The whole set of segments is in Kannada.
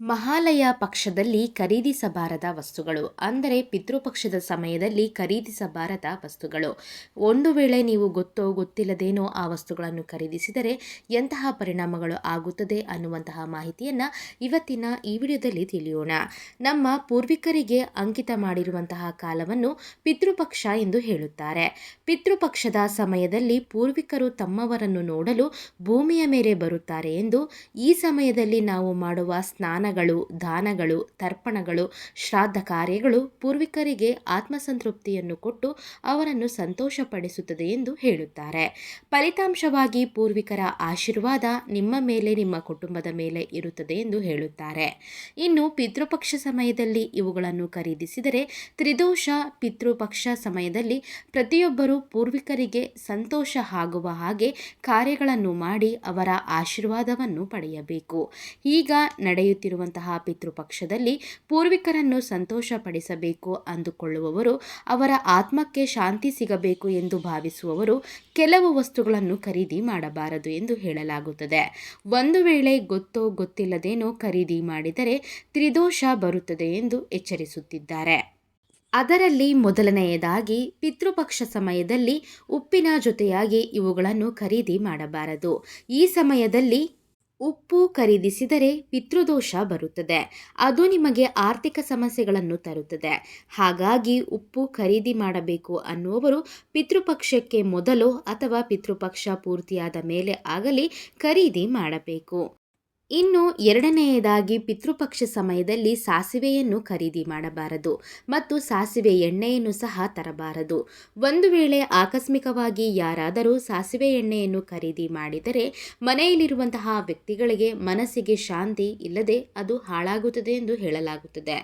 ಮಹಾಲಯ ಪಕ್ಷದಲ್ಲಿ ಖರೀದಿಸಬಾರದ ವಸ್ತುಗಳು, ಅಂದರೆ ಪಿತೃಪಕ್ಷದ ಸಮಯದಲ್ಲಿ ಖರೀದಿಸಬಾರದ ವಸ್ತುಗಳು. ಒಂದು ವೇಳೆ ನೀವು ಗೊತ್ತೋ ಗೊತ್ತಿಲ್ಲದೇನೋ ಆ ವಸ್ತುಗಳನ್ನು ಖರೀದಿಸಿದರೆ ಎಂತಹ ಪರಿಣಾಮಗಳು ಆಗುತ್ತದೆ ಅನ್ನುವಂತಹ ಮಾಹಿತಿಯನ್ನು ಇವತ್ತಿನ ಈ ವಿಡಿಯೋದಲ್ಲಿ ತಿಳಿಯೋಣ. ನಮ್ಮ ಪೂರ್ವಿಕರಿಗೆ ಅಂಕಿತ ಮಾಡಿರುವಂತಹ ಕಾಲವನ್ನು ಪಿತೃಪಕ್ಷ ಎಂದು ಹೇಳುತ್ತಾರೆ. ಪಿತೃಪಕ್ಷದ ಸಮಯದಲ್ಲಿ ಪೂರ್ವಿಕರು ತಮ್ಮವರನ್ನು ನೋಡಲು ಭೂಮಿಯ ಮೇಲೆ ಬರುತ್ತಾರೆ ಎಂದು ಈ ಸಮಯದಲ್ಲಿ ನಾವು ಮಾಡುವ ಸ್ನಾನಗಳು ದಾನಗಳು ತರ್ಪಣಗಳು, ಶ್ರಾದ್ದ ಕಾರ್ಯಗಳು ಪೂರ್ವಿಕರಿಗೆ ಆತ್ಮಸಂತೃಪ್ತಿಯನ್ನು ಕೊಟ್ಟು ಅವರನ್ನು ಸಂತೋಷಪಡಿಸುತ್ತದೆ ಎಂದು ಹೇಳುತ್ತಾರೆ. ಫಲಿತಾಂಶವಾಗಿ ಪೂರ್ವಿಕರ ಆಶೀರ್ವಾದ ನಿಮ್ಮ ಮೇಲೆ, ನಿಮ್ಮ ಕುಟುಂಬದ ಮೇಲೆ ಇರುತ್ತದೆ ಎಂದು ಹೇಳುತ್ತಾರೆ. ಇನ್ನು ಪಿತೃಪಕ್ಷ ಸಮಯದಲ್ಲಿ ಇವುಗಳನ್ನು ಖರೀದಿಸಿದರೆ ತ್ರಿದೋಷ ಪಿತೃಪಕ್ಷ ಸಮಯದಲ್ಲಿ ಪ್ರತಿಯೊಬ್ಬರು ಪೂರ್ವಿಕರಿಗೆ ಸಂತೋಷ ಆಗುವ ಹಾಗೆ ಕಾರ್ಯಗಳನ್ನು ಮಾಡಿ ಅವರ ಆಶೀರ್ವಾದವನ್ನು ಪಡೆಯಬೇಕು. ಈಗ ನಡೆಯುತ್ತಿರುವಂತಹ ಪಿತೃಪಕ್ಷದಲ್ಲಿ ಪೂರ್ವಿಕರನ್ನು ಸಂತೋಷಪಡಿಸಬೇಕು ಅಂದುಕೊಳ್ಳುವವರು, ಅವರ ಆತ್ಮಕ್ಕೆ ಶಾಂತಿ ಸಿಗಬೇಕು ಎಂದು ಭಾವಿಸುವವರು ಕೆಲವು ವಸ್ತುಗಳನ್ನು ಖರೀದಿ ಮಾಡಬಾರದು ಎಂದು ಹೇಳಲಾಗುತ್ತದೆ. ಒಂದು ವೇಳೆ ಗೊತ್ತೋ ಗೊತ್ತಿಲ್ಲದೇನೋ ಖರೀದಿ ಮಾಡಿದರೆ ತ್ರಿದೋಷ ಬರುತ್ತದೆ ಎಂದು ಎಚ್ಚರಿಸುತ್ತಿದ್ದಾರೆ. ಅದರಲ್ಲಿ ಮೊದಲನೆಯದಾಗಿ ಪಿತೃಪಕ್ಷ ಸಮಯದಲ್ಲಿ ಉಪ್ಪಿನ ಜೊತೆಯಾಗಿ ಇವುಗಳನ್ನು ಖರೀದಿ ಮಾಡಬಾರದು. ಈ ಸಮಯದಲ್ಲಿ ಉಪ್ಪು ಖರೀದಿಸಿದರೆ ಪಿತೃದೋಷ ಬರುತ್ತದೆ. ಅದು ನಿಮಗೆ ಆರ್ಥಿಕ ಸಮಸ್ಯೆಗಳನ್ನು ತರುತ್ತದೆ. ಹಾಗಾಗಿ ಉಪ್ಪು ಖರೀದಿ ಮಾಡಬೇಕು ಅನ್ನುವವರು ಪಿತೃಪಕ್ಷಕ್ಕೆ ಮೊದಲು ಅಥವಾ ಪಿತೃಪಕ್ಷ ಪೂರ್ತಿಯಾದ ಮೇಲೆ ಆಗಲಿ ಖರೀದಿ ಮಾಡಬೇಕು. ಇನ್ನು ಎರಡನೆಯದಾಗಿ ಪಿತೃಪಕ್ಷ ಸಮಯದಲ್ಲಿ ಸಾಸಿವೆಯನ್ನು ಖರೀದಿ ಮಾಡಬಾರದು ಮತ್ತು ಸಾಸಿವೆ ಎಣ್ಣೆಯನ್ನು ಸಹ ತರಬಾರದು. ಒಂದು ವೇಳೆ ಆಕಸ್ಮಿಕವಾಗಿ ಯಾರಾದರೂ ಸಾಸಿವೆ ಎಣ್ಣೆಯನ್ನು ಖರೀದಿ ಮಾಡಿದರೆ ಮನೆಯಲ್ಲಿರುವಂತಹ ವ್ಯಕ್ತಿಗಳಿಗೆ ಮನಸ್ಸಿಗೆ ಶಾಂತಿ ಇಲ್ಲದೆ ಅದು ಹಾಳಾಗುತ್ತದೆ ಎಂದು ಹೇಳಲಾಗುತ್ತದೆ.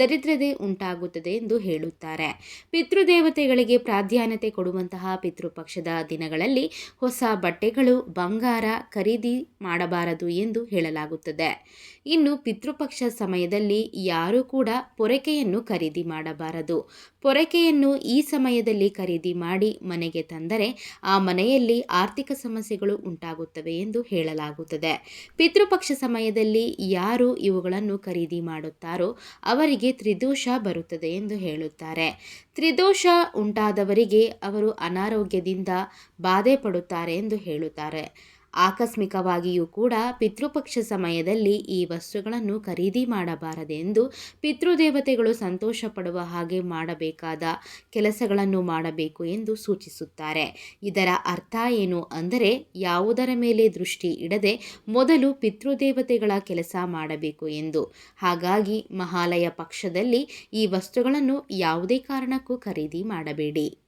ದರಿದ್ರತೆ ಉಂಟಾಗುತ್ತದೆ ಎಂದು ಹೇಳುತ್ತಾರೆ. ಪಿತೃದೇವತೆಗಳಿಗೆ ಪ್ರಾಧಾನ್ಯತೆ ಕೊಡುವಂತಹ ಪಿತೃಪಕ್ಷದ ದಿನಗಳಲ್ಲಿ ಹೊಸ ಬಟ್ಟೆಗಳು, ಬಂಗಾರ ಖರೀದಿ ಮಾಡಬಾರದು ಎಂದು ಹೇಳಲಾಗುತ್ತದೆ. ಇನ್ನು ಪಿತೃಪಕ್ಷ ಸಮಯದಲ್ಲಿ ಯಾರೂ ಕೂಡ ಪೊರಕೆಯನ್ನು ಖರೀದಿ ಮಾಡಬಾರದು. ಪೊರಕೆಯನ್ನು ಈ ಸಮಯದಲ್ಲಿ ಖರೀದಿ ಮಾಡಿ ಮನೆಗೆ ತಂದರೆ ಆ ಮನೆಯಲ್ಲಿ ಆರ್ಥಿಕ ಸಮಸ್ಯೆಗಳು ಉಂಟಾಗುತ್ತವೆ ಎಂದು ಹೇಳಲಾಗುತ್ತದೆ. ಪಿತೃಪಕ್ಷ ಸಮಯದಲ್ಲಿ ಯಾರು ಇವುಗಳನ್ನು ಖರೀದಿ ಮಾಡುತ್ತಾರೋ ಅವರಿಗೆ ತ್ರಿದೋಷ ಬರುತ್ತದೆ ಎಂದು ಹೇಳುತ್ತಾರೆ. ತ್ರಿದೋಷ ಉಂಟಾದವರಿಗೆ ಅವರು ಅನಾರೋಗ್ಯದಿಂದ ಬಾಧೆ ಪಡುತ್ತಾರೆ ಎಂದು ಹೇಳುತ್ತಾರೆ. ಆಕಸ್ಮಿಕವಾಗಿಯೂ ಕೂಡ ಪಿತೃಪಕ್ಷ ಸಮಯದಲ್ಲಿ ಈ ವಸ್ತುಗಳನ್ನು ಖರೀದಿ ಮಾಡಬಾರದೆಂದು ಪಿತೃದೇವತೆಗಳು ಸಂತೋಷ ಪಡುವ ಹಾಗೆ ಮಾಡಬೇಕಾದ ಕೆಲಸಗಳನ್ನು ಮಾಡಬೇಕು ಎಂದು ಸೂಚಿಸುತ್ತಾರೆ. ಇದರ ಅರ್ಥ ಏನು ಅಂದರೆ ಯಾವುದರ ಮೇಲೆ ದೃಷ್ಟಿ ಇಡದೆ ಮೊದಲು ಪಿತೃದೇವತೆಗಳ ಕೆಲಸ ಮಾಡಬೇಕು ಎಂದು. ಹಾಗಾಗಿ ಮಹಾಲಯ ಪಕ್ಷದಲ್ಲಿ ಈ ವಸ್ತುಗಳನ್ನು ಯಾವುದೇ ಕಾರಣಕ್ಕೂ ಖರೀದಿ ಮಾಡಬೇಡಿ.